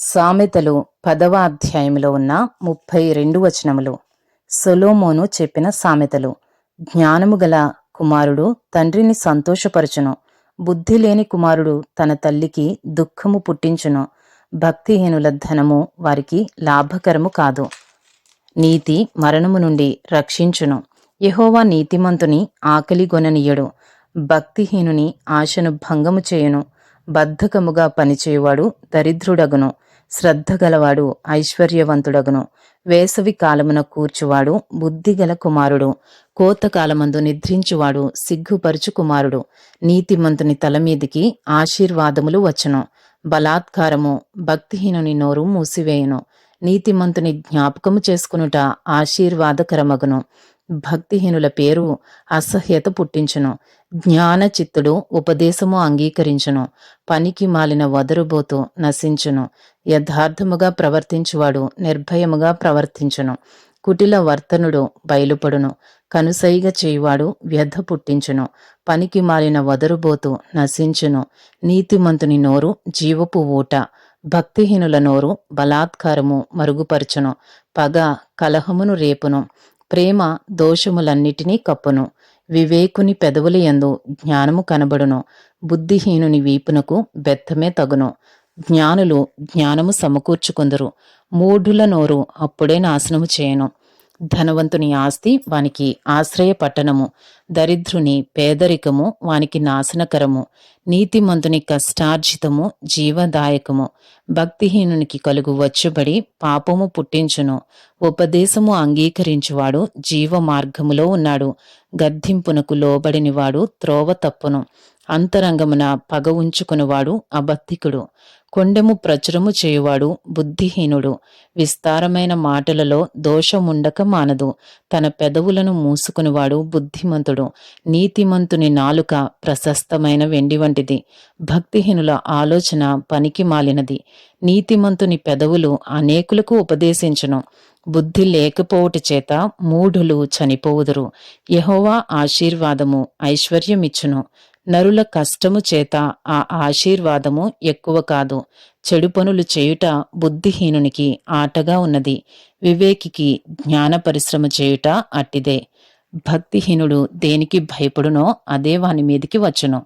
సామెతలు పదవ అధ్యాయంలో ఉన్న ముప్పై రెండు వచనములు. సొలోమోను చెప్పిన సామెతలు. జ్ఞానము గల కుమారుడు తండ్రిని సంతోషపరచును. బుద్ధి లేని కుమారుడు తన తల్లికి దుఃఖము పుట్టించును. భక్తిహీనుల ధనము వారికి లాభకరము కాదు. నీతి మరణము నుండి రక్షించును. యహోవా నీతిమంతుని ఆకలి గొననీయడు. భక్తిహీనుని ఆశను భంగము చేయును. బద్ధకముగా పనిచేయువాడు దరిద్రుడగును. శ్రద్ధ గలవాడు ఐశ్వర్యవంతుడగును. వేసవి కాలమున కూర్చువాడు బుద్ధిగల కుమారుడు. కోతకాలమందు నిద్రించువాడు సిగ్గుపరుచు కుమారుడు. నీతిమంతుని తల మీదికి ఆశీర్వాదములు వచ్చును. బలాత్కారము భక్తిహీనుని నోరు మూసివేయును. నీతిమంతుని జ్ఞాపకము చేసుకునుట ఆశీర్వాదకరమగును. భక్తిహీనుల పేరు అసహ్యత పుట్టించును. జ్ఞాన చిత్తుడు ఉపదేశము అంగీకరించును పనికి మాలిన వదరుబోతు నశించును యథార్థముగా ప్రవర్తించువాడు నిర్భయముగా ప్రవర్తించును కుటిల వర్తనుడు బయలుపడును కనుసైగ చేయువాడు వ్యధ పుట్టించును పనికి మాలిన వదరుబోతు నశించును నీతిమంతుని నోరు జీవపు ఊట భక్తిహీనుల నోరు బలాత్కారము మరుగుపరచును పగ కలహమును రేపును ప్రేమ దోషములన్నిటినీ కప్పును వివేకుని పెదవులయందు జ్ఞానము కనబడును. బుద్ధిహీనుని వీపునకు బెత్తమే తగును. జ్ఞానులు జ్ఞానము సమకూర్చుకుందరు. మూఢుల నోరు అప్పుడే నాశనము చేయను. ధనవంతుని ఆస్తి వానికి ఆశ్రయ పట్టణము దరిద్రుని పేదరికము వానికి నాశనకరము నీతిమంతుని కష్టార్జితము జీవదాయకము భక్తిహీనునికి కలుగు వచ్చుబడి పాపము పుట్టించును. ఉపదేశము అంగీకరించువాడు జీవ మార్గములో ఉన్నాడు. గద్దింపునకు లోబడినివాడు త్రోవ తప్పును. అంతరంగమున పగ ఉంచుకునివాడు అబద్ధికుడు. కొండెము ప్రచురము చేయువాడు బుద్ధిహీనుడు. విస్తారమైన మాటలలో దోషముండక మానదు. తన పెదవులను మూసుకునివాడు బుద్ధిమంతుడు. నీతిమంతుని నాలుక ప్రశస్తమైన వెండి వంటిది. భక్తిహీనుల ఆలోచన పనికి మాలినది. నీతిమంతుని పెదవులు అనేకులకు ఉపదేశించును. బుద్ధి లేకపోవుట చేత మూఢులు చనిపోవుదురు. యహోవా ఆశీర్వాదము ఐశ్వర్యమిచ్చును. నరుల కష్టము చేత ఆ ఆశీర్వాదము ఎక్కువ కాదు. చెడు పనులు చేయుట బుద్ధిహీనునికి ఆటగా ఉన్నది. వివేకికి జ్ఞాన పరిశ్రమ చేయుట అట్టిదే భక్తిహీనుడు దేనికి భయపడునో అదే వాని మీదికి వచ్చును.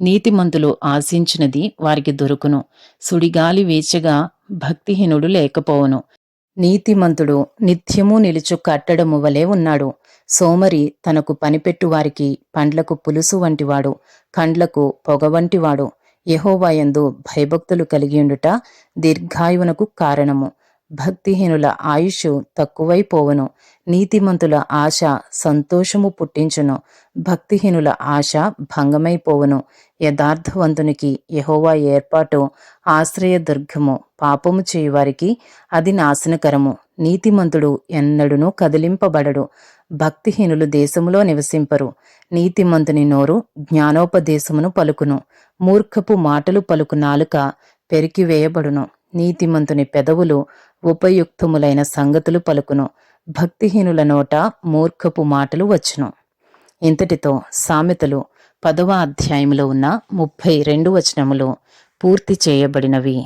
నీతిమంతులు ఆశించినది వారికి దొరుకును. సుడిగాలి వీచగా భక్తిహీనుడు లేకపోవును. నీతిమంతుడు నిత్యము నిలుచు కట్టడము వలె ఉన్నాడు. సోమరి తనకు పనిపెట్టు వారికి పండ్లకు పులుసు వంటివాడు కండ్లకు పొగ వంటివాడు. యహోవాయందు భయభక్తులు కలిగియుండుట దీర్ఘాయువునకు కారణము. భక్తిహీనుల ఆయుష్ తక్కువైపోవును. నీతిమంతుల ఆశ సంతోషము పుట్టించును. భక్తిహీనుల ఆశ భంగమైపోవును. యథార్థవంతునికి యహోవా ఏర్పాటు ఆశ్రయదుర్గము పాపము చేయువారికి అది నాశనకరము. నీతిమంతుడు ఎన్నడునూ కదిలింపబడడు. భక్తిహీనులు దేశములో నివసింపరు. నీతిమంతుని నోరు జ్ఞానోపదేశమును పలుకును. మూర్ఖపు మాటలు పలుకు నాలుక పెరికివేయబడును. నీతిమంతుని పెదవులు ఉపయుక్తములైన సంగతులు పలుకును. భక్తిహీనుల నోట మూర్ఖపు మాటలు వచ్చును. ఇంతటితో సామెతలు పదవ అధ్యాయంలో ఉన్న ముప్పై రెండు వచనములు పూర్తి చేయబడినవి.